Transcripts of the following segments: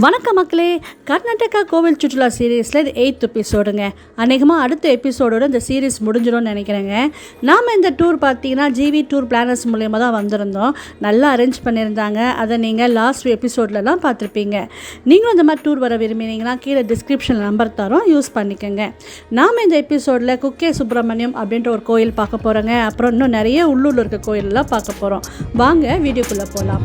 வணக்கம் மக்களே. கர்நாடகா கோவில் சுற்றுலா சீரீஸில் இது எயித் எபிசோடுங்க அநேகமாக அடுத்த எபிசோடோடு இந்த சீரீஸ் முடிஞ்சிடும்னு நினைக்கிறேங்க. நாம் இந்த டூர் பார்த்தீங்கன்னா ஜிவி டூர் பிளானர்ஸ் மூலயமா தான் வந்திருந்தோம். நல்லா அரேஞ்ச் பண்ணியிருந்தாங்க. அதை நீங்கள் லாஸ்ட் எபிசோட்லலாம் பார்த்துருப்பீங்க. நீங்களும் இந்த மாதிரி டூர் வர விரும்பினீங்கன்னா கீழே டிஸ்கிரிப்ஷன் நம்பர் தரோம். யூஸ் பண்ணிக்கோங்க. நாம் இந்த எபிசோடில் குக்கே சுப்பிரமணியம் அப்படின்ற ஒரு கோயில் பார்க்க போகிறோங்க அப்புறம் இன்னும் நிறைய உள்ளூரில் இருக்க கோயிலெலாம் பார்க்க போகிறோம் வாங்க வீடியோக்குள்ளே போகலாம்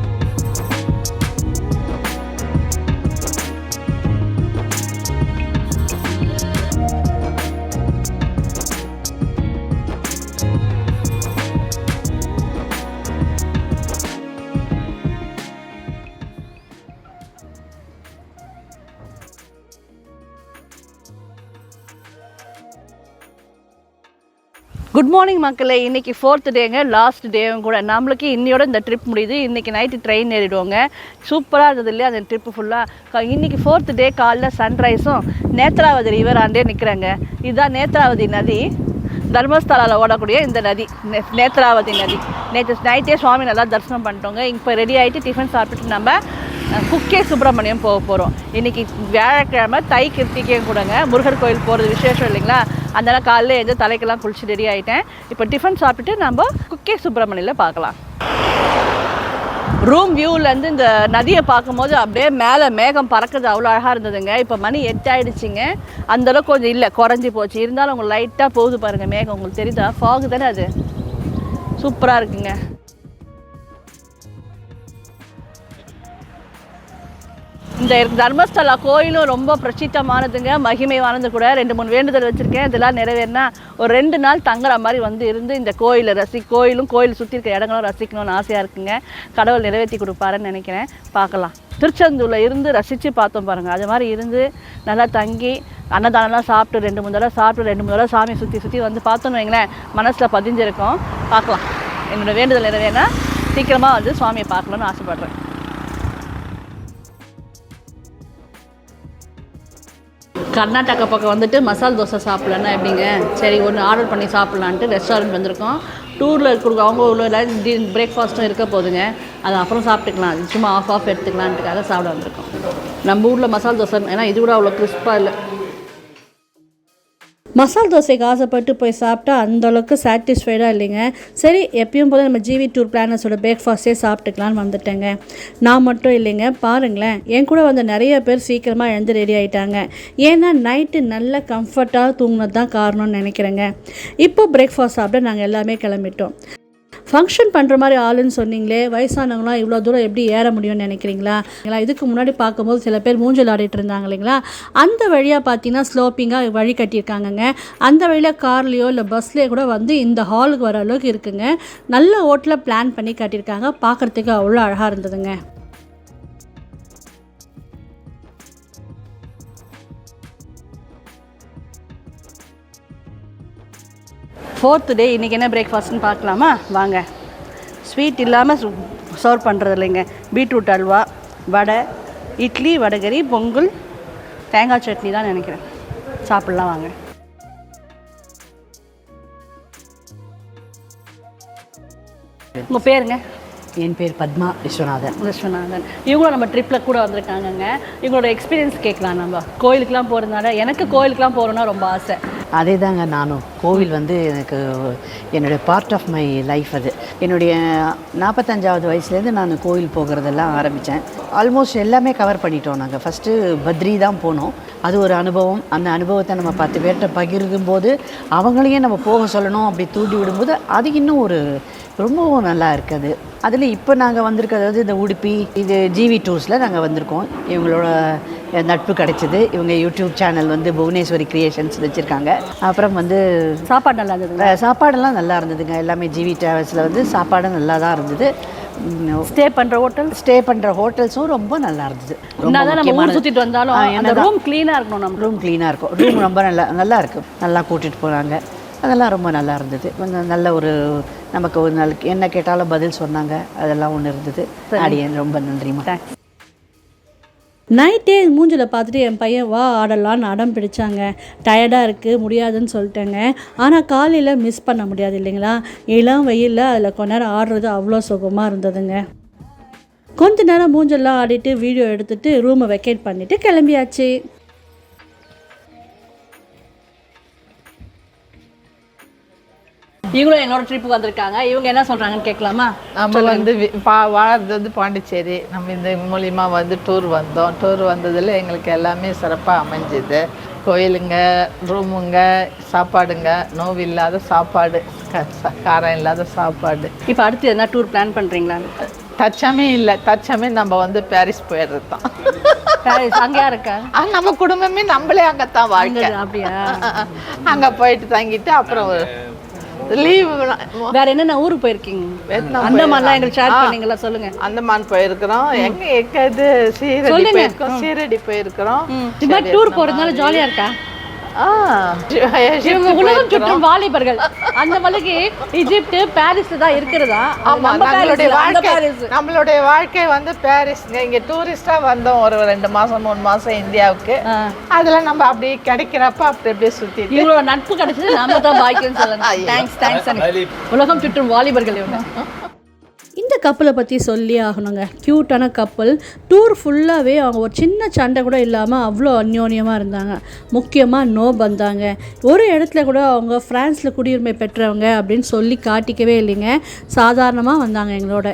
குட் மார்னிங் மக்களே. இன்னைக்கு ஃபோர்த் டேங்க லாஸ்ட் டேவும் கூட. நம்மளுக்கு இன்னையோட இந்த ட்ரிப் முடியுது. இன்னைக்கு நைட்டு ட்ரெயின் ஏறிடுவோங்க. சூப்பராக இருந்தது இல்லையா அந்த ட்ரிப்பு ஃபுல்லாக இன்னைக்கு ஃபோர்த் டே காலைல சன்ரைஸும் நேத்ராவதி ரிவர் ஆண்டே நிற்கிறாங்க இதுதான் நேத்ராவதி நதி. தர்மஸ்தலாவில் ஓடக்கூடிய இந்த நதி. நே நேத்ராவதி நதி. நேற்று நைட்டே சுவாமி நல்லா தரிசனம் பண்ணிட்டோங்க. இப்போ ரெடி ஆகிட்டு டிஃபன் சாப்பிட்டுட்டு நம்ம குக்கே சுப்பிரமணியம் போக போகிறோம் இன்றைக்கி வியாழக்கிழமை தை கிருத்திகையும் கூடங்க. முருகர் கோயில் போகிறது விசேஷம் இல்லைங்களா? அதனால் காலையில் எழுந்து தலைக்கெல்லாம் குளிச்சு ரெடி ஆகிட்டேன் இப்போ டிஃபன் சாப்பிட்டுட்டு நம்ம குக்கே சுப்பிரமணியில் பார்க்கலாம். ரூம் வியூலேருந்து இந்த நதியை பார்க்கும்போது அப்படியே மேலே மேகம் பறக்கிறது அவ்வளோ அழகாக இருந்ததுங்க. இப்போ மணி எட்டு ஆயிடுச்சுங்க. அந்தளவுக்கு கொஞ்சம் இல்லை குறைஞ்சி போச்சு. இருந்தாலும் உங்களுக்கு லைட்டாக போகுது பாருங்கள் மேகம். உங்களுக்கு தெரியுதா? ஃபாகு தானே அது. சூப்பராக இருக்குங்க. இந்த தர்மஸ்தலா கோயிலும் ரொம்ப பிரசித்தமானதுங்க மகிமையானது கூட. ரெண்டு மூணு வேண்டுதல் வச்சுருக்கேன். இதெல்லாம் நிறைவேறினா ஒரு ரெண்டு நாள் தங்குற மாதிரி வந்து இருந்து இந்த கோயிலை ரசி கோயிலும் கோயில் சுற்றி இருக்க இடங்களும் ரசிக்கணும்னு ஆசையாக இருக்குங்க. கடவுள் நிறைவேற்றி கொடுப்பாருன்னு நினைக்கிறேன். பார்க்கலாம். திருச்செந்தூரில் இருந்து ரசித்து பார்த்தோம் பாருங்கள் அது மாதிரி இருந்து நல்லா தங்கி அன்னதானம்லாம் சாப்பிட்டு ரெண்டு மூணு தடவை சாப்பிட்டு ரெண்டு மூணு தடவை சாமி சுற்றி சுற்றி வந்து பார்த்தோன்னு வைங்களேன். மனசில் பதிஞ்சிருக்கோம். பார்க்கலாம். என்னோட வேண்டுதல் நிறைவேறினா சீக்கிரமாக வந்து சுவாமியை பார்க்கணுன்னு ஆசைப்பட்றேன். கர்நாடகா பக்கம் வந்துட்டு மசால் தோசை சாப்பிட்லன்னா எப்படிங்க? சரி ஒன்று ஆர்டர் பண்ணி சாப்பிட்லான்ட்டு ரெஸ்டாரண்ட் வந்திருக்கோம். டூரில் இருக்கிற அவங்க உள்ள பிரேக்ஃபாஸ்ட்டும் இருக்க போதுங்க. அது அப்புறம் சாப்பிட்டுக்கலாம். சும்மா ஆஃப் ஆஃப் எடுத்துக்கலான்ட்டுக்காக சாப்பிட வந்திருக்கோம். நம்ம ஊரில் மசால் தோசை ஏன்னா இது கூட அவ்வளோ கிறிஸ்பாக இல்லை. மசால் தோசைக்கு ஆசைப்பட்டு போய் சாப்பிட்டா அந்தளவுக்கு சாட்டிஸ்ஃபைடாக இல்லைங்க. சரி எப்பயும் போல நம்ம ஜிவி டூர் பிளானர்ஸோட பிரேக்ஃபாஸ்ட்டே சாப்பிட்டுக்கலான்னு வந்துட்டேங்க. நான் மட்டும் இல்லைங்க பாருங்களேன். என் கூட வந்த நிறைய பேர் சீக்கிரமாக எழுந்து ரெடி ஆகிட்டாங்க ஏன்னா நைட்டு நல்ல கம்ஃபர்ட்டாக தூங்கினது தான் காரணம்னு நினைக்கிறேங்க. இப்போ பிரேக்ஃபாஸ்ட் சாப்பிட நாங்கள் எல்லாமே கிளம்பிட்டோம். ஃபங்க்ஷன் பண்ணுற மாதிரி ஆளுன்னு சொன்னீங்களே வயசானவங்களாம் இவ்வளோ தூரம் எப்படி ஏற முடியும்னு நினைக்கிறீங்களா? இதுக்கு முன்னாடி பார்க்கும்போது சில பேர் மூஞ்சல் ஆடிட்டு இருந்தாங்க இல்லைங்களா? அந்த வழியாக பார்த்தீங்கன்னா ஸ்லோப்பிங்காக வழி கட்டியிருக்காங்கங்க. அந்த வழியில் கார்லேயோ இல்லை பஸ்லேயோ கூட வந்து இந்த ஹாலுக்கு வர அளவுக்கு இருக்குங்க. நல்ல ஹோட்டலில் பிளான் பண்ணி கட்டியிருக்காங்க. பார்க்குறதுக்கு அவ்வளோ அழகாக இருந்ததுங்க. ஃபோர்த்து டே இன்றைக்கி என்ன பிரேக்ஃபாஸ்ட்னு பார்க்கலாமா? வாங்க. ஸ்வீட் இல்லாமல் சர்வ் பண்ணுறது இல்லைங்க பீட்ரூட் அல்வா வடை இட்லி வடகரி பொங்கல் தேங்காய் சட்னி தான் நினைக்கிறேன். சாப்பிட்லாம் வாங்க. உங்கள் பேருங்க? என் பேர் பத்மா விஸ்வநாதன். விஸ்வநாதன். இவங்களும் நம்ம ட்ரிப்பில் கூட வந்திருக்காங்கங்க. இவங்களோட எக்ஸ்பீரியன்ஸ் கேட்கலாம் நம்ம. கோயிலுக்குலாம் போகிறதுனால எனக்கு கோயிலுக்குலாம் போகிறோன்னா ரொம்ப ஆசை. அதே தாங்க நானும். கோவில் வந்து எனக்கு என்னுடைய பார்ட் ஆஃப் மை லைஃப் அது. என்னுடைய நாற்பத்தஞ்சாவது வயசுலேருந்து நான் கோவில் போகிறதெல்லாம் ஆரம்பித்தேன். ஆல்மோஸ்ட் எல்லாமே கவர் பண்ணிட்டோம் நாங்கள் ஃபஸ்ட்டு பத்ரி தான் போனோம். அது ஒரு அனுபவம். அந்த அனுபவத்தை நம்ம பத்து பேர்கிட்ட பகிர்க்கும் போது அவங்களையும் நம்ம போக சொல்லணும் அப்படி தூண்டி விடும்போது அது இன்னும் ஒரு ரொம்பவும் நல்லா இருக்குது. அதில் இப்போ நாங்கள் வந்திருக்கிறது இந்த உடுப்பி இது ஜிவி டூர்ஸில் நாங்கள் வந்திருக்கோம். இவங்களோட நட்பு கிடைச்சிது. இவங்க யூடியூப் சேனல் வந்து புவனேஸ்வரி கிரியேஷன்ஸ் வச்சுருக்காங்க. அப்புறம் வந்து சாப்பாடு நல்லா இருந்ததுங்க அஹ், சாப்பாடெல்லாம் நல்லா இருந்ததுங்க. எல்லாமே ஜிவி டிராவல்ஸில் வந்து சாப்பாடு நல்லா தான் இருந்தது. ஸ்டே பண்ணுற ஹோட்டல் ஸ்டே பண்ணுற ஹோட்டல்ஸும் ரொம்ப நல்லா இருந்தது. நம்ம ஊர். சுற்றிட்டு வந்தாலும் அந்த. ரூம் க்ளீனாக இருக்கணும் நம்ம ரூம் க்ளீனாக இருக்கும். ரூம் ரொம்ப நல்லா நல்லா இருக்கு. நல்லா கூட்டிகிட்டு போனாங்க. அதெல்லாம் ரொம்ப நல்லா இருந்தது. கொஞ்சம் நல்ல ஒரு நமக்கு ஒரு நாள் என்ன கேட்டாலும் பதில் சொன்னாங்க. அதெல்லாம் ஒன்று இருந்தது. அடியேன் ரொம்ப நன்றிம்மா. தேங்க்ஸ் நைட்டே மூஞ்சில் பார்த்துட்டு என் பையன் வா ஆடலான்னு அடம் பிடிச்சாங்க. டயர்டாக இருக்குது முடியாதுன்னு சொல்லிட்டேங்க. ஆனால் காலையில் மிஸ் பண்ண முடியாது இல்லைங்களா? இளம் வெயிலில் அதில் கொஞ்ச நேரம் ஆடுறது அவ்வளோ சுகமாக இருந்ததுங்க. கொஞ்ச நேரம் மூஞ்செல்லாம் ஆடிட்டு வீடியோ எடுத்துகிட்டு ரூமை வெக்கேட் பண்ணிவிட்டு கிளம்பியாச்சு. இவங்களும் என்னோட ட்ரிப்புக்கு வந்திருக்காங்க. இவங்க என்ன சொல்கிறாங்கன்னு கேட்கலாமா? நம்ம வந்து பா வாழறது வந்து பாண்டிச்சேரி. நம்ம இந்த மூலியமா வந்து டூர் வந்தோம். டூர் வந்ததில் எங்களுக்கு எல்லாமே சிறப்பாக அமைஞ்சுது. கோயிலுங்க ரூமுங்க சாப்பாடுங்க நோவு இல்லாத சாப்பாடு காரம் இல்லாத சாப்பாடு. இப்போ அடுத்து என்ன டூர் பிளான் பண்ணுறீங்களா தச்சமே இல்லை. தச்சமே நம்ம வந்து பாரிஸ் போயிடுறது தான் பாரிஸ் அங்கே இருக்கா? நம்ம குடும்பமே நம்மளே அங்கே தான் வாழ்க்கை அப்படியா? அங்கே போயிட்டு தங்கிட்டு அப்புறம் லீவு வேற என்னென்ன ஊருக்கு போயிருக்கீங்க? வியட்நாம் அந்த மாதிரிலாம் எங்களுக்கு ஷேர் பண்ணீங்களா சொல்லுங்க. அந்தமான் போயிருக்கிறோம். எங்க இது? சீரடி போயிருக்கோம். சீரடி போயிருக்கிறோம். டூர் போறதுனால ஜாலியா இருக்கா? இவங்க உலகம் சுற்றும் வாலிபர்கள் அந்த மலைக்கு எகிப்து பாரிஸ்ல தான் இருக்கிறதா அது ஆமா நம்ம நம்மளுடைய பாரிஸ் இல்ல, அந்த வாழ்க்கை பாரிஸ் நம்மளுடைய வாழ்க்கை வந்து பாரிஸ்ங்க இங்க டூரிஸ்டா வந்தோம் ஒரு ரெண்டு மாசம் மூணு மாசம் இந்தியாவுக்கு. அதுல நம்ம அப்படியே கிடைக்கிறப்ப அப்படி அப்படியே சுத்திட்டு இவங்களோட நட்பு கிடைச்சது நம்ம தான் பாக்கியம் சொல்லலாம் தேங்க்ஸ் தேங்க்ஸ் உலகம் சுற்றும் வாலிபர்கள் இவங்க கப்பலை பற்றி சொல்லி ஆகணுங்க. க்யூட்டான கப்பல் டூர் ஃபுல்லாகவே அவங்க ஒரு சின்ன சண்டை கூட இல்லாமல் அவ்வளோ அந்யோன்யமாக இருந்தாங்க. முக்கியமாக நோ வந்தாங்க ஒரு இடத்துல கூட அவங்க ஃப்ரான்ஸில் குடியுரிமை பெற்றவங்க அப்படின்னு சொல்லி காட்டிக்கவே இல்லைங்க. சாதாரணமாக வந்தாங்க எங்களோட.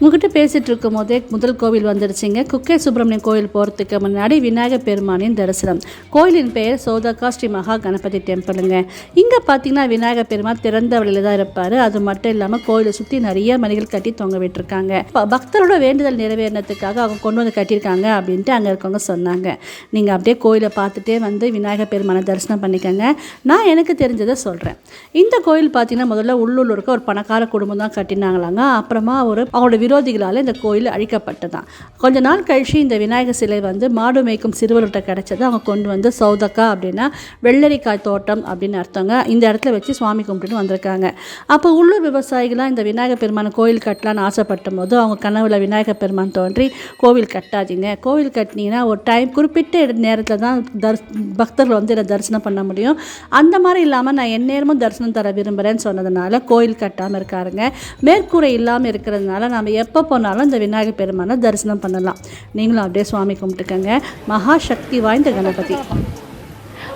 உங்ககிட்ட பேசிகிட்டு இருக்கும் போதே முதல் கோவில் வந்துடுச்சுங்க குக்கே சுப்பிரமணியம் கோவில் போகிறதுக்கு முன்னாடி விநாயகர் பெருமானின் தரிசனம். கோயிலின் பெயர் சோதகா ஸ்ரீ மகா கணபதி டெம்பிளுங்க. இங்கே பார்த்தீங்கன்னா விநாயகர் பெருமான் திறந்த வழியில் தான் இருப்பார். அது மட்டும் இல்லாமல் கோயிலை சுற்றி நிறைய மணிகள் கட்டி தொங்க விட்டுருக்காங்க. பக்தரோட வேண்டுதல் நிறைவேறினதுக்காக அவங்க கொண்டு வந்து கட்டியிருக்காங்க அப்படின்ட்டு அங்கே இருக்கவங்க சொன்னாங்க. நீங்கள் அப்படியே கோயிலை பார்த்துட்டே வந்து விநாயகர் பெருமானை தரிசனம் பண்ணிக்கோங்க. நான் எனக்கு தெரிஞ்சதை சொல்கிறேன் இந்த கோயில் பார்த்தீங்கன்னா முதல்ல உள்ளூரில் இருக்க ஒரு பணக்கார குடும்பம் தான் கட்டினாங்களாங்க. அப்புறமா ஒரு அவங்களோட விரோதிகளால் இந்த கோயில் அழிக்கப்பட்டதான் கொஞ்ச நாள் கழிச்சு இந்த விநாயகர் சிலை வந்து மாடு மேய்க்கும் சிறுவர்கிட்ட கிடச்சது அவங்க கொண்டு வந்து சௌதக்கா அப்படின்னா வெள்ளரிக்காய் தோட்டம் அப்படின்னு அர்த்தங்க. இந்த இடத்துல வச்சு சுவாமி கும்பிட்டுட்டு வந்திருக்காங்க. அப்போ உள்ளூர் விவசாயிகளாம் இந்த விநாயகர் பெருமான் கோயில் கட்டலான்னு ஆசைப்பட்ட போது அவங்க கனவுல விநாயகர் பெருமான் தோன்றி கோவில் கட்டாதீங்க. கோவில் கட்டினீங்கன்னா ஒரு டைம் குறிப்பிட்ட நேரத்தில் தான் தர் பக்தர்கள் வந்து இதை தரிசனம் பண்ண முடியும். அந்த மாதிரி இல்லாமல் நான் எந்நேரமும் தரிசனம் தர விரும்புகிறேன்னு சொன்னதுனால கோயில் கட்டாமல் இருக்காருங்க. மேற்கூரை இல்லாமல் இருக்கிறதுனால நம்ம எப்போ போனாலும் இந்த விநாயகர் பெருமானை தரிசனம் பண்ணலாம். நீங்களும் அப்படியே சுவாமி கும்பிட்டுக்கோங்க. மகா சக்தி வாய்ந்த கணபதி.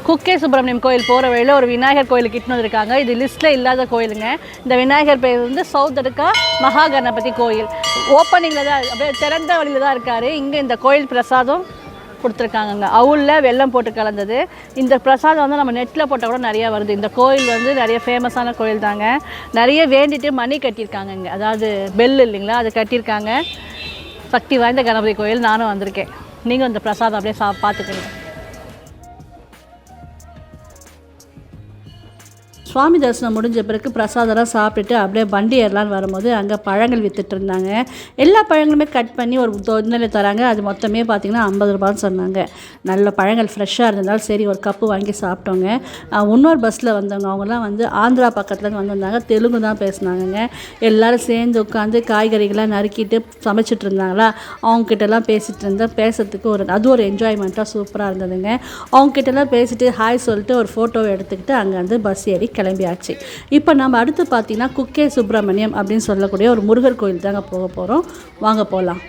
குக்கே சுப்பிரமணியம் கோயில் போகிற வழியில் ஒரு விநாயகர் கோயிலுக்கு இட்டுனு வந்திருக்காங்க. இது லிஸ்ட்டில் இல்லாத கோயிலுங்க. இந்த விநாயகர் பேர் வந்து சௌதடுக்கா மகா கணபதி கோயில். ஓப்பனிங்கில் தான் அப்படியே திறந்த வழியில் தான் இருக்கார். இங்கே இந்த கோயில் பிரசாதம். கொடுத்துருக்காங்கங்க. அவுளில் வெல்லம் போட்டு கலந்தது. இந்த பிரசாதம் வந்து நம்ம நெட்டில் போட்டால் கூட நிறையா வருது. இந்த கோயில் வந்து நிறைய ஃபேமஸான கோயில் தாங்க. நிறைய வேண்டிட்டு மணி கட்டியிருக்காங்கங்க. அதாவது பெல் இல்லைங்களா? அது கட்டியிருக்காங்க. சக்தி வாய்ந்த கணபதி கோயில் நானும் வந்திருக்கேன். நீங்கள் இந்த பிரசாதம் அப்படியே சா பார்த்துக்கோங்க. சுவாமி தரிசனம் முடிஞ்ச பிறகு பிரசாதம்லாம் சாப்பிட்டுட்டு அப்படியே வண்டி ஏறலான்னு வரும்போது அங்கே பழங்கள் வித்துட்டு இருந்தாங்க. எல்லா பழங்களுமே கட் பண்ணி ஒரு தொன்னில் தராங்க. அது மொத்தமே பார்த்தீங்கன்னா ஐம்பது ரூபான்னு சொன்னாங்க. நல்ல பழங்கள் ஃப்ரெஷ்ஷாக இருந்ததால் சரி ஒரு கப்பு வாங்கி சாப்பிட்டோங்க. இன்னொரு பஸ்ஸில் வந்தவங்க அவங்கலாம் வந்து ஆந்திரா பக்கத்துலேருந்து வந்திருந்தாங்க. தெலுங்கு தான் பேசுனாங்கங்க. எல்லாரும் சேர்ந்து உட்காந்து காய்கறிகள்லாம் நறுக்கிட்டு சமைச்சிட்டு இருந்தாங்களா? அவங்கக்கிட்டலாம் பேசிகிட்டு இருந்தேன் பேசுறதுக்கு ஒரு அது ஒரு என்ஜாய்மெண்ட்டாக சூப்பராக இருந்ததுங்க. அவங்கக்கிட்டலாம் பேசிட்டு ஹாய் சொல்லிட்டு ஒரு ஃபோட்டோவை எடுத்துக்கிட்டு அங்கே வந்து பஸ் ஏறி கிளம்பியாச்சு. இப்போ நம்ம அடுத்து பார்த்தீங்கன்னா குக்கே சுப்பிரமணியம் அப்படின்னு சொல்லக்கூடிய ஒரு முருகர் கோயில் தாங்க போக போகிறோம் வாங்க போகலாம்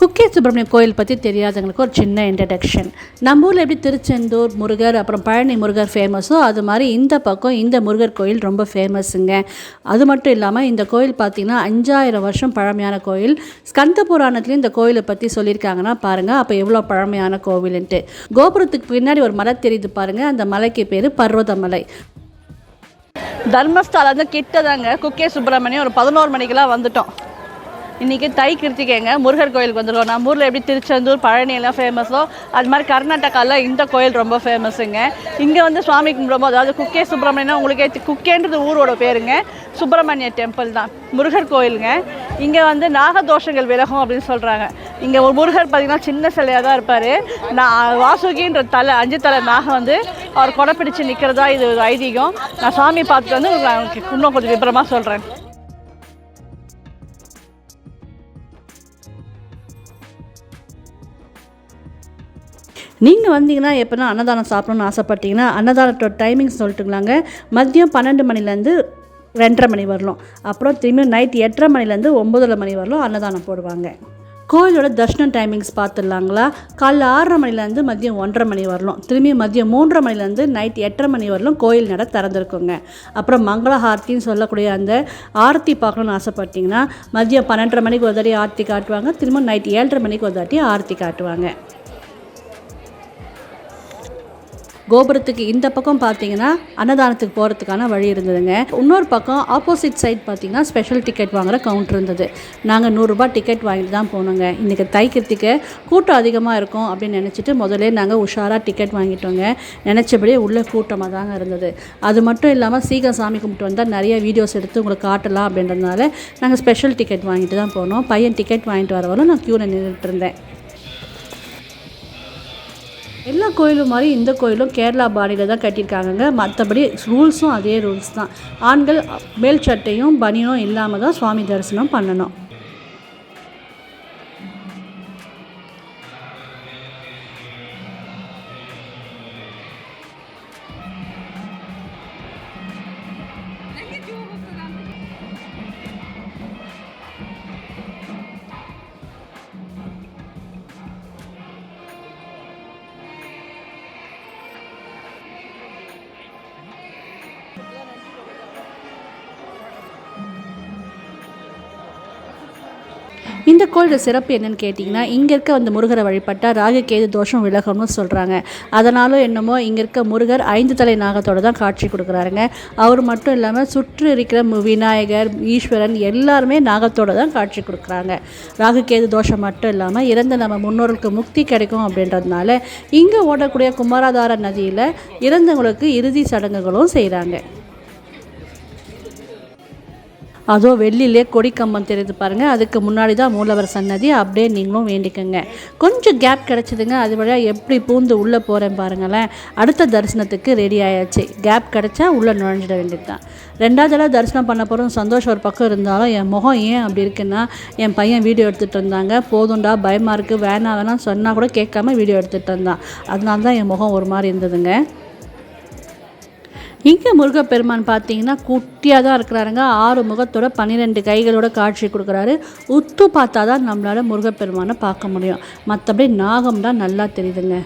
குக்கே சுப்பிரமணியம் கோயில் பற்றி தெரியாதவங்களுக்கு ஒரு சின்ன இன்ட்ரடக்ஷன் நம்ம ஊரில் எப்படி திருச்செந்தூர் முருகர் அப்புறம் பழனி முருகர் ஃபேமஸோ அது மாதிரி இந்த பக்கம் இந்த முருகர் கோயில் ரொம்ப ஃபேமஸுங்க அது மட்டும் இல்லாமல் இந்த கோயில் பார்த்திங்கன்னா அஞ்சாயிரம் வருஷம் பழமையான கோயில். ஸ்கந்த புராணத்துலேயும் இந்த கோயிலை பற்றி சொல்லியிருக்காங்கன்னா பாருங்கள் அப்போ எவ்வளோ பழமையான கோவிலுன்ட்டு. கோபுரத்துக்கு பின்னாடி ஒரு மலை தெரியுது பாருங்கள் அந்த மலைக்கு பேர் பர்வதமலை. தர்மஸ்தலம் வந்து கிட்டதாங்க குக்கே சுப்பிரமணியம் ஒரு பதினோரு மணிக்கெல்லாம் வந்துட்டோம். இன்றைக்கி தை கிருத்திகைங்க முருகர் கோயிலுக்கு வந்துருக்கோம். நம்ம ஊரில் எப்படி திருச்செந்தூர் பழனி எல்லாம் ஃபேமஸோ அது மாதிரி கர்நாடகாவில் இந்த கோயில் ரொம்ப ஃபேமஸுங்க இங்கே வந்து சுவாமி கும்பிடும்போது அதாவது குக்கே சுப்பிரமணியனா உங்களுக்கே குக்கேன்றது ஊரோட பேருங்க. சுப்பிரமணிய டெம்பிள் தான் முருகர் கோயிலுங்க. இங்கே வந்து நாகதோஷங்கள் விலகும் அப்படின்னு சொல்கிறாங்க இங்கே ஒரு முருகர் பார்த்திங்கன்னா சின்ன சிலையாக தான் இருப்பார். நான் வாசுகின்ற தலை அஞ்சு தலை நாகம் வந்து அவர் கொடை பிடிச்சு நிற்கிறதா இது ஒரு ஐதீகம். நான் சாமி பார்த்துட்டு வந்து உங்களுக்கு இன்னும் கொஞ்சம் விபரமாக சொல்கிறேன் நீங்கள் வந்தீங்கன்னா எப்போனா அன்னதானம் சாப்பிடணும்னு ஆசைப்பட்டீங்கன்னா அன்னதானத்தோட டைமிங்ஸ் சொல்லிட்டுங்களாங்க. மதியம் பன்னெண்டு மணிலேருந்து ரெண்டரை மணி வரலாம். அப்புறம் திரும்பி நைட் எட்டரை மணிலேருந்து ஒம்பதரை மணி வரலும் அன்னதானம் போடுவாங்க. கோயிலோட தர்ஷனம் டைமிங்ஸ் பார்த்துடலாங்களா? காலைல ஆறரை மணிலேருந்து மதியம் ஒன்றரை மணி வரலாம். திரும்பி மதியம் மூன்றரை மணிலேருந்து நைட் எட்டரை மணி வரலும் கோயில் நட திறந்துருக்குங்க. அப்புறம் மங்கள ஆர்த்தின்னு சொல்லக்கூடிய அந்த ஆரத்தி பார்க்கணுன்னு ஆசைப்பட்டிங்கன்னா மதியம் பன்னெண்டரை மணிக்கு ஒரு தாட்டி ஆரத்தி காட்டுவாங்க. திரும்ப நைட் ஏழரை மணிக்கு ஒரு தாட்டி ஆரத்தி காட்டுவாங்க. கோபுரத்துக்கு இந்த பக்கம் பார்த்தீங்கன்னா அன்னதானத்துக்கு போகிறதுக்கான வழி இருந்ததுங்க. இன்னொரு பக்கம் ஆப்போசிட் சைட் பார்த்தீங்கன்னா ஸ்பெஷல் டிக்கெட் வாங்குற கவுண்டர் இருந்தது. நாங்கள் நூறுரூபா டிக்கெட் வாங்கிட்டு தான் போனோங்க. இன்றைக்கி தைக்கிறதுக்கு கூட்டம் அதிகமாக இருக்கும் அப்படின்னு நினச்சிட்டு முதலே நாங்கள் உஷாராக டிக்கெட் வாங்கிட்டோங்க. நினச்சபடியே உள்ளே கூட்டமாக தாங்க இருந்தது. அது மட்டும் இல்லாமல் சீக்கிரம் சாமி கும்பிட்டு வந்தால் நிறைய வீடியோஸ் எடுத்து உங்களுக்கு காட்டலாம் அப்படின்றதுனால நாங்கள் ஸ்பெஷல் டிக்கெட் வாங்கிட்டு தான் போனோம். பையன் டிக்கெட் வாங்கிட்டு வரவரும் நான் க்யூவில் நின்றுட்டு இருந்தேன். எல்லா கோயிலும் மாதிரி இந்த கோயிலும் கேரளா பாடியில் தான் கட்டியிருக்காங்கங்க. மற்றபடி ரூல்ஸும் அதே ரூல்ஸ் தான். ஆண்கள் மேல் சட்டையும் பனியனும் இல்லாமல் தான் சுவாமி தரிசனம் பண்ணணும். கோவிலோட சிறப்பு என்னன்னு கேட்டிங்கன்னா இங்கே இருக்க அந்த முருகரை வழிபட்டால் ராகுகேது தோஷம் விலகணும்னு சொல்கிறாங்க அதனாலும் என்னமோ இங்கே இருக்க முருகர் ஐந்து தலை நாகத்தோட தான் காட்சி கொடுக்குறாருங்க. அவர் மட்டும் இல்லாமல் சுற்றி இருக்கிற விநாயகர் ஈஸ்வரன் எல்லாருமே நாகத்தோட தான் காட்சி கொடுக்குறாங்க. ராகுகேது தோஷம் மட்டும் இல்லாமல் இறந்த நம்ம முன்னோர்களுக்கு முக்தி கிடைக்கும் அப்படின்றதுனால இங்கே ஓடக்கூடிய குமாராதார நதியில் இறந்தவங்களுக்கு இறுதி சடங்குகளும் செய்கிறாங்க அதோ வெள்ளிலே கொடி கம்பம் தெரியுது பாருங்கள் அதுக்கு முன்னாடி தான் மூலவர் சன்னதி. அப்படியே நீங்களும் வேண்டிக்கோங்க. கொஞ்சம் கேப் கிடச்சிதுங்க. அது வழியாக எப்படி பூந்து உள்ளே போகிறேன் பாருங்களேன். அடுத்த தரிசனத்துக்கு ரெடி ஆயாச்சு. கேப் கிடச்சா உள்ளே நுழைஞ்சிட வேண்டியது தான் ரெண்டாவது தடவை தரிசனம் பண்ண போகிறோம் சந்தோஷம் ஒரு பக்கம் இருந்தாலும் என் முகம் ஏன் அப்படி இருக்குன்னா என் பையன் வீடியோ எடுத்துகிட்டு இருந்தாங்க போதும்டா பயமாக இருக்குது வேணாம் வேணாம் சொன்னால் கூட கேட்காம வீடியோ எடுத்துகிட்டு இருந்தான் அதனால தான் என் முகம் ஒரு மாதிரி இருந்ததுங்க. இங்கே முருகப்பெருமான் பார்த்தீங்கன்னா குட்டியாக தான் இருக்கிறாருங்க. ஆறு முகத்தோட பன்னிரெண்டு கைகளோட காட்சி கொடுக்குறாரு. உத்து பார்த்தா தான் நம்மளால் முருகப்பெருமானை பார்க்க முடியும். மற்றபடி நாகம் தான் நல்லா தெரியுதுங்க.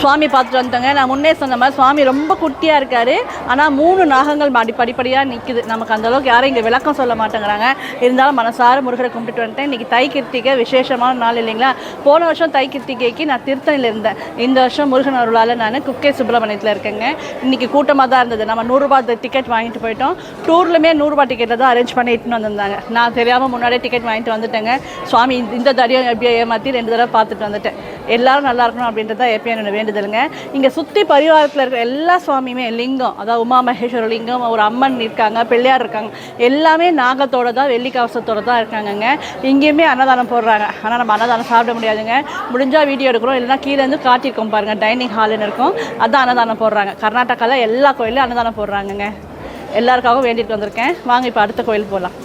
சுவாமி பார்த்துட்டு வந்துட்டோங்க. நான் முன்னே சொன்ன மாதிரி சுவாமி ரொம்ப குட்டியாக இருக்காரு. ஆனால் மூணு நாகங்கள் மாடி படிப்படியாக நிற்குது நமக்கு அந்தளவுக்கு யாரும் இங்கே விளக்கம் சொல்ல மாட்டேங்கிறாங்க. இருந்தாலும் மனசார முருகரை கும்பிட்டுட்டு வந்துட்டேன். இன்றைக்கி தை கிருத்திகை விசேஷமான நாள் இல்லைங்களா? போன வருஷம் தை கிருத்திகைக்கு நான் திருத்தணியில் இருந்தேன். இந்த வருஷம் முருகன் அருளால் நான் குக்கே சுப்பிரமணியத்தில் இருக்கேங்க. இன்றைக்கி கூட்டமாக தான் இருந்தது. நம்ம நூறுரூபா டிக்கெட் வாங்கிட்டு போயிட்டோம். டூர்லையுமே நூறுரூபா டிக்கெட்டில் தான் அரேஞ்ச் பண்ணி இட்டுன்னு வந்திருந்தாங்க. நான் தெரியாமல் முன்னாடியே டிக்கெட் வாங்கிட்டு வந்துட்டேங்க. சுவாமி இந்த- இந்த தடியும் எப்படியோ ஏமாற்றி ரெண்டு தடவை பார்த்துட்டு வந்துட்டேன். எல்லாரும் நல்லா இருக்கணும் அப்படின்றது தான் எப்பயும் என்னோட வேண்டுதலுங்க. இங்கே சுற்றி பரிவாரத்தில் இருக்கிற எல்லா சுவாமியுமே லிங்கம் அதாவது உமா மகேஸ்வர லிங்கம் ஒரு அம்மன் இருக்காங்க பிள்ளையார் இருக்காங்க எல்லாமே நாகத்தோட தான் வெள்ளி கவசத்தோட தான் இருக்காங்கங்க. இங்கேயுமே அன்னதானம் போடுறாங்க. ஆனால் நம்ம அன்னதானம் சாப்பிட முடியாதுங்க. முடிஞ்சால் வீடியோ எடுக்கிறோம் இல்லைன்னா கீழே இருந்து காட்டியிருக்கோம் பாருங்கள் டைனிங் ஹால்னு இருக்கும். அதான் அன்னதானம் போடுறாங்க. கர்நாடகாவில் எல்லா கோயிலையும் அன்னதானம் போடுறாங்கங்க. எல்லாருக்காகவும் வேண்டிட்டு வந்திருக்கேன். வாங்க இப்போ அடுத்த கோயில் போகலாம்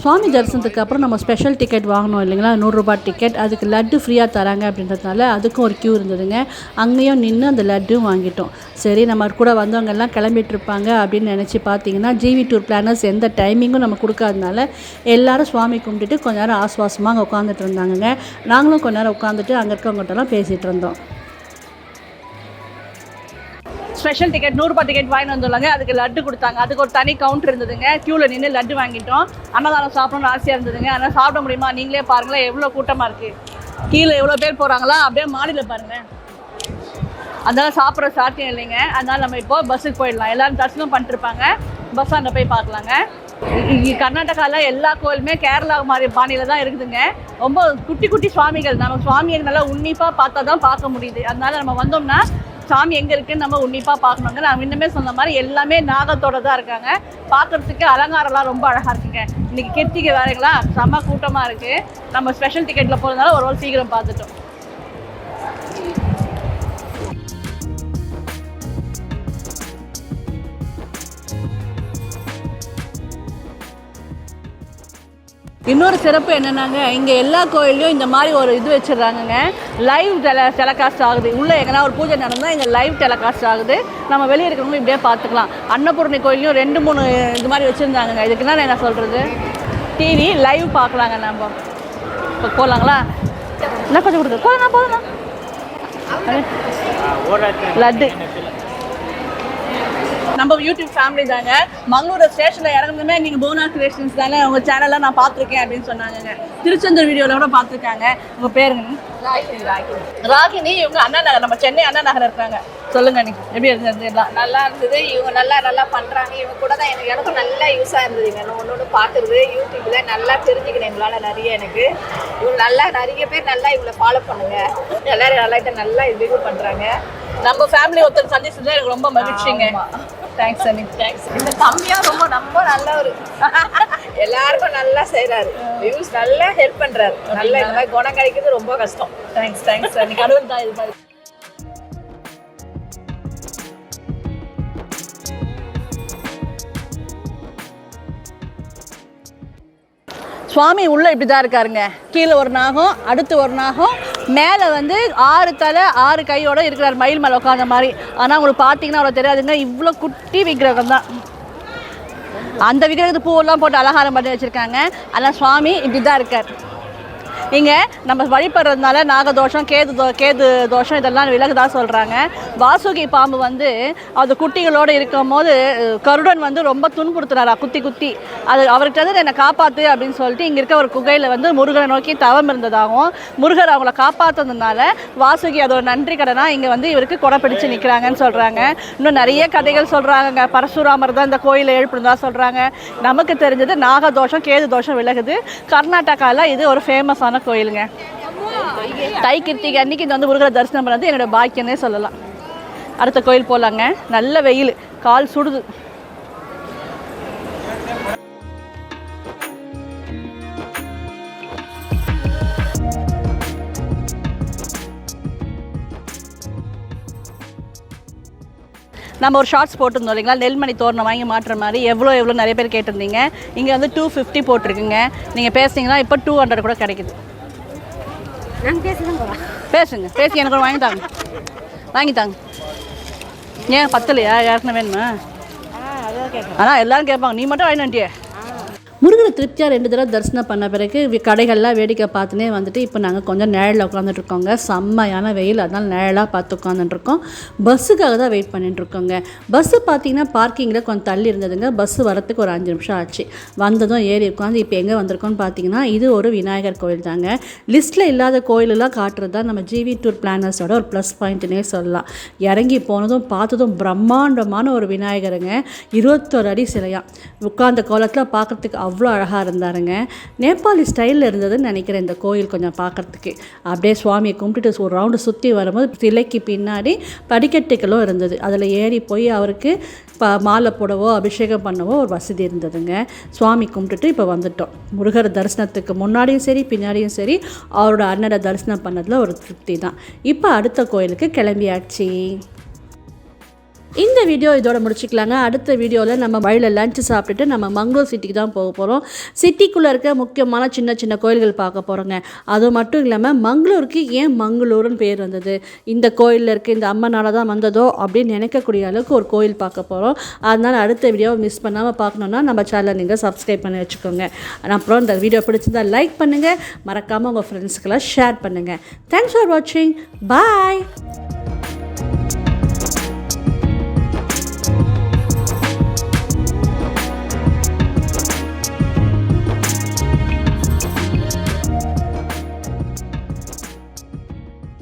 சுவாமி தரிசனத்துக்கு அப்புறம் நம்ம ஸ்பெஷல் டிக்கெட் வாங்கணும் இல்லைங்களா? நூறுரூபா டிக்கெட் அதுக்கு லட்டு ஃப்ரீயாக தராங்க அப்படின்றதுனால அதுக்கும் ஒரு க்யூ இருந்ததுங்க. அங்கேயும் நின்று அந்த லட்டும் வாங்கிட்டோம். சரி நம்ம கூட வந்தவங்க எல்லாம் கிளம்பிட்டு இருப்பாங்க அப்படின்னு நினச்சி பார்த்தீங்கன்னா ஜிவி டூர் பிளானர்ஸ் எந்த டைமிங்கும் நம்ம கொடுக்காதனால எல்லாரும் சுவாமி கும்பிட்டுட்டு கொஞ்ச நேரம் ஆஸ்வாசமாக அங்கே உட்காந்துட்டு இருந்தாங்கங்க. நாங்களும் கொஞ்ச நேரம் உட்காந்துட்டு அங்கே இருக்கவங்ககிட்டலாம் பேசிகிட்டு இருந்தோம். ஸ்பெஷல் டிக்கெட் நூறுரூபா டிக்கெட் வாங்கி வந்துள்ளாங்க அதுக்கு லட்டு கொடுத்தாங்க. அதுக்கு ஒரு தனி கவுண்டர் இருந்ததுங்க. க்யூவில் நின்று லட்டு வாங்கிட்டோம். அன்னதானம் சாப்பிடணும்னு ஆசையாக இருந்ததுங்க. அதனால் சாப்பிட முடியுமா? நீங்களே பாருங்களேன் எவ்வளோ கூட்டமாக இருக்குது கீழே எவ்வளோ பேர் போகிறாங்களா அப்படியே மாடியில் பாருங்கள் அதனால் சாப்பிட்ற சாத்தியம் இல்லைங்க. அதனால் நம்ம இப்போ பஸ்ஸுக்கு போயிடலாம். எல்லோரும் தரிசனம் பண்ணிட்டுருப்பாங்க பஸ் அங்கே போய் பார்க்கலாங்க. இங்கே கர்நாடகாவில் எல்லா கோயிலுமே கேரளா மாதிரி பாணியில் தான் இருக்குதுங்க. ரொம்ப குட்டி குட்டி சுவாமிகள். நம்ம சுவாமியை நல்லா உன்னிப்பாக பார்த்தா தான் பார்க்க முடியுது. அதனால் நம்ம வந்தோம்னா சாமி எங்கே இருக்குன்னு நம்ம உன்னிப்பாக பார்க்கணுங்க நான் இன்னுமே சொன்ன மாதிரி எல்லாமே நாகத்தோட தான் இருக்காங்க. பார்க்கறதுக்கு அலங்காரம்லாம் ரொம்ப அழகாக இருக்குங்க. இன்னைக்கு கெத்திக்கு வரீங்களா செம்ம கூட்டமாக இருக்குது நம்ம ஸ்பெஷல் டிக்கெட்டில் போகிறதுனால ஒரு ஒரு சீக்கிரம் பார்த்துட்டோம். இன்னொரு சிறப்பு என்னன்னாங்க இங்கே எல்லா கோயில்லையும் இந்த மாதிரி ஒரு இது வச்சிடுறாங்கங்க. லைவ் டெல டெலகாஸ்ட் ஆகுது. உள்ளே எங்கன்னா ஒரு பூஜை நடந்தால் இங்கே லைவ் டெலகாஸ்ட் ஆகுது. நம்ம வெளியே இருக்கிறவங்க இப்படியே பார்த்துக்கலாம். அன்னபூர்ணி கோயிலையும் ரெண்டு மூணு இது மாதிரி வச்சுருந்தாங்கங்க. இதுக்கு தான் என்ன சொல்கிறது டிவி லைவ் பார்க்கலாங்க நம்ம. இப்போ போகலாங்களா என்ன கொஞ்சம் கொடுங்க. போதும் போதும் லட்டு. நம்ம யூடியூப் ஃபேமிலி தாங்க. மங்களூர் ஸ்டேஷனில் இறங்குனதுமே நீங்கள் போனா கிரியேஷன்ஸ் தானே? உங்கள் சேனலில் நான் பார்த்துருக்கேன் அப்படின்னு சொன்னாங்க திருச்செந்தூர் வீடியோவில் கூட பார்த்துருக்காங்க. உங்கள் பேருங்க? ராகினி இவங்க அண்ணா நகர் நம்ம சென்னை அண்ணா நகர் இருக்காங்க. சொல்லுங்க நீ எப்படி இருந்தது எல்லாம் நல்லா இருந்தது. இவங்க நல்லா நல்லா பண்றாங்க. இவங்க கூட தான் எனக்கு எனக்கும் நல்லா யூஸாக இருந்ததுங்க நான் ஒன்று ஒன்று பார்க்குறது யூடியூப்ல நல்லா தெரிஞ்சுக்கிறேன் எங்களால் நிறைய எனக்கு. இவங்க நல்லா நிறைய பேர் நல்லா இவங்களை ஃபாலோ பண்ணுங்க. எல்லாரும் நல்லா நல்லா இது பண்ணுறாங்க நம்ம ஃபேமிலி ஒருத்தர் சந்திச்சது எனக்கு ரொம்ப மகிழ்ச்சிங்க. தேங்க்ஸ் அண்ணி தேங்க்ஸ் இந்த தம்பியும் ரொம்ப ரொம்ப நல்லவர் எல்லாருக்கும் நல்லா செய்கிறாரு வியூஸ் நல்லா ஹெல்ப் பண்ணுறாரு நல்லா இந்த மாதிரி குணம் கிடைக்கிறது ரொம்ப கஷ்டம். தேங்க்ஸ் தேங்க்ஸ் அண்ணி கடவுள் தான் இது மாதிரி சுவாமி உள்ள இப்படி தான் இருக்காருங்க. கீழே ஒரு நாகம் அடுத்து ஒரு நாகம் மேலே வந்து ஆறு தலை ஆறு கையோட இருக்கிறார் மயில் மேலே உட்காந்த மாதிரி. ஆனால் உங்களுக்கு பார்த்தீங்கன்னா அவ்வளோ தெரியாதுங்க இவ்வளோ குட்டி விக்கிரகம் தான். அந்த விக்கிரகத்து பூவெல்லாம் போட்டு அலங்காரம் பண்ணி வச்சுருக்காங்க. ஆனால் சுவாமி இப்படி தான் இருக்கார். இங்கே நம்ம வழிபடுறதுனால நாகதோஷம் கேது தோ கேது தோஷம் இதெல்லாம் விலகுதா சொல்கிறாங்க வாசுகி பாம்பு வந்து அது குட்டிகளோடு இருக்கும் போது கருடன் வந்து ரொம்ப துன்புறுத்துறாரா குத்தி குத்தி. அது அவர்கிட்ட என்னை காப்பாற்று அப்படின்னு சொல்லிட்டு இங்கே இருக்க ஒரு குகையில் வந்து முருகனை நோக்கி தவம் இருந்ததாகவும் முருகர் அவங்கள காப்பாற்றுனதுனால வாசுகி அதோட நன்றி கடனாக இங்கே வந்து இவருக்கு கொடை பிடிச்சு நிற்கிறாங்கன்னு சொல்கிறாங்க இன்னும் நிறைய கதைகள் சொல்கிறாங்க பரசுராமர் தான் இந்த கோயிலை எழுப்பினதா சொல்கிறாங்க நமக்கு தெரிஞ்சது நாகதோஷம் கேது தோஷம் விலகுது. கர்நாடகாவில் இது ஒரு ஃபேமஸான கோயிலுங்க தை கிருத்திகை அன்னைக்கு இந்த வந்து முருகரை தரிசனம் பண்ணது என்னோட பாக்கியன்னே சொல்லலாம். அடுத்த கோயில் போகலாங்க நல்ல வெயில். கால் சுடுது. நம்ம ஒரு ஷார்ட்ஸ் போட்டிருந்தோம் இல்லைங்களா? நெல்மணி தோரணம் வாங்கி மாட்டுற மாதிரி எவ்வளோ எவ்வளோ நிறைய பேர் கேட்டிருந்தீங்க. இங்கே வந்து டூ ஃபிஃப்டி போட்டிருக்குங்க. நீங்கள் பேசுனீங்கன்னா இப்போ டூ ஹண்ட்ரட் கூட கிடைக்குது. பேசுங்க. பேசி எனக்கு ஒரு வாங்கி தாங்க. வாங்கி தாங்க. ஏன் பத்தலையா? யாருக்குன்னு வேணுமா? ஆனால் எல்லாரும் கேட்பாங்க. நீ மட்டும் வாங்கி வந்துட்டியே. முருகனை திருப்தியாக ரெண்டு தடவை தரிசனம் பண்ண பிறகு கடைகள்லாம் வேடிக்கை பார்த்துனே வந்துட்டு இப்போ நாங்கள் கொஞ்சம் நிழலில் உட்காந்துட்ருக்கோங்க செம்மையான வெயில். அதனால் நிழலாக பார்த்து உட்காந்துட்டுருக்கோம் பஸ்ஸுக்காக தான் வெயிட் பண்ணிட்டுருக்கோங்க பஸ்ஸு பார்த்தீங்கன்னா பார்க்கிங்கில் கொஞ்சம் தள்ளி இருந்ததுங்க. பஸ்ஸு வரத்துக்கு ஒரு அஞ்சு நிமிஷம் ஆச்சு. வந்ததும் ஏறி உட்காந்து இப்போ எங்கே வந்திருக்கோம்னு பார்த்தீங்கன்னா இது ஒரு விநாயகர் கோயில் தாங்க. லிஸ்ட்டில் இல்லாத கோயிலெல்லாம் காட்டுறது தான் நம்ம ஜிவி டூர் பிளானர்ஸோட ஒரு ப்ளஸ் பாயிண்ட்னே சொல்லலாம். இறங்கி போனதும் பார்த்ததும் பிரம்மாண்டமான ஒரு விநாயகருங்க. இருபத்தோரு அடி சிலையாக உட்கார்ந்த கோலத்தில் பார்க்கறதுக்கு அவ்வளோ அழகாக இருந்தாருங்க. நேபாளி ஸ்டைலில் இருந்ததுன்னு நினைக்கிறேன் இந்த கோயில் கொஞ்சம் பார்க்கறதுக்கு. அப்படியே சுவாமியை கும்பிட்டுட்டு ஒரு ரவுண்டு சுற்றி வரும்போது சிலைக்கு பின்னாடி படிக்கட்டுகளும் இருந்தது. அதில் ஏறி போய் அவருக்கு ப மாலை போடவோ அபிஷேகம் பண்ணவோ ஒரு வசதி இருந்ததுங்க. சுவாமி கும்பிட்டுட்டு இப்போ வந்துட்டோம். முருகர் தரிசனத்துக்கு முன்னாடியும் சரி பின்னாடியும் சரி அவரோட அண்ணனை தரிசனம் பண்ணதில் ஒரு திருப்தி தான். இப்போ அடுத்த கோயிலுக்கு கிளம்பியாச்சு. இந்த வீடியோ இதோட முடிச்சுக்கலாங்க. அடுத்த வீடியோவில் நம்ம வழியில் லஞ்ச் சாப்பிட்டுட்டு நம்ம மங்களூர் சிட்டிக்கு தான் போக போகிறோம் சிட்டிக்குள்ளே இருக்க முக்கியமான சின்ன சின்ன கோயில்கள் பார்க்க போகிறோங்க அது மட்டும் இல்லாமல் மங்களூருக்கு ஏன் மங்களூருன்னு பேர் வந்தது? இந்த கோயிலில் இருக்க இந்த அம்மனால தான் வந்ததோ அப்படின்னு நினைக்கக்கூடிய அளவுக்கு ஒரு கோயில் பார்க்க போகிறோம் அதனால் அடுத்த வீடியோவை மிஸ் பண்ணாமல் பார்க்கணுன்னா நம்ம சேனலை நீங்கள் சப்ஸ்கிரைப் பண்ணி வச்சுக்கோங்க. அப்புறம் இந்த வீடியோ பிடிச்சிருந்தா லைக் பண்ணுங்கள் மறக்காமல் உங்கள் ஃப்ரெண்ட்ஸுக்கெல்லாம் ஷேர் பண்ணுங்கள் தேங்க்ஸ் ஃபார் வாட்சிங் பாய்